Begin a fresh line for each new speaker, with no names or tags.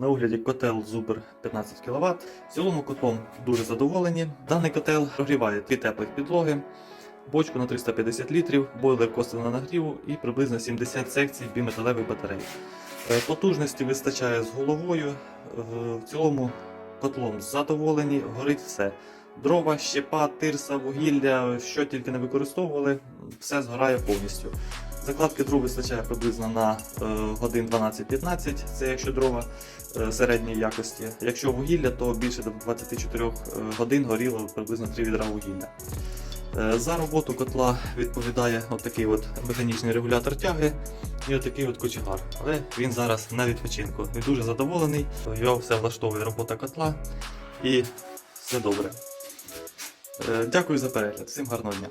На огляді котел Zubr 15 кВт. В цілому котлом дуже задоволені. Даний котел прогріває дві теплих підлоги, бочку на 350 літрів, бойлер косвенного нагріву і приблизно 70 секцій біметалевих батарей. Е, Потужності вистачає з головою. Е, В цілому котлом задоволені, горить все. Дрова, щепа, тирса, вугілля, що тільки не використовували, все згорає повністю. Закладки дров вистачає приблизно на е, годин 12-15, це якщо дрова е, середньої якості. Якщо вугілля, то більше до 24 е, годин горіло приблизно 3 відра вугілля. За роботу котла відповідає отакий от механічний регулятор тяги і отакий от кочегар. Але він зараз на відпочинку. Він дуже задоволений, його все влаштовує робота котла і все добре. Дякую за перегляд. Всім гарного дня.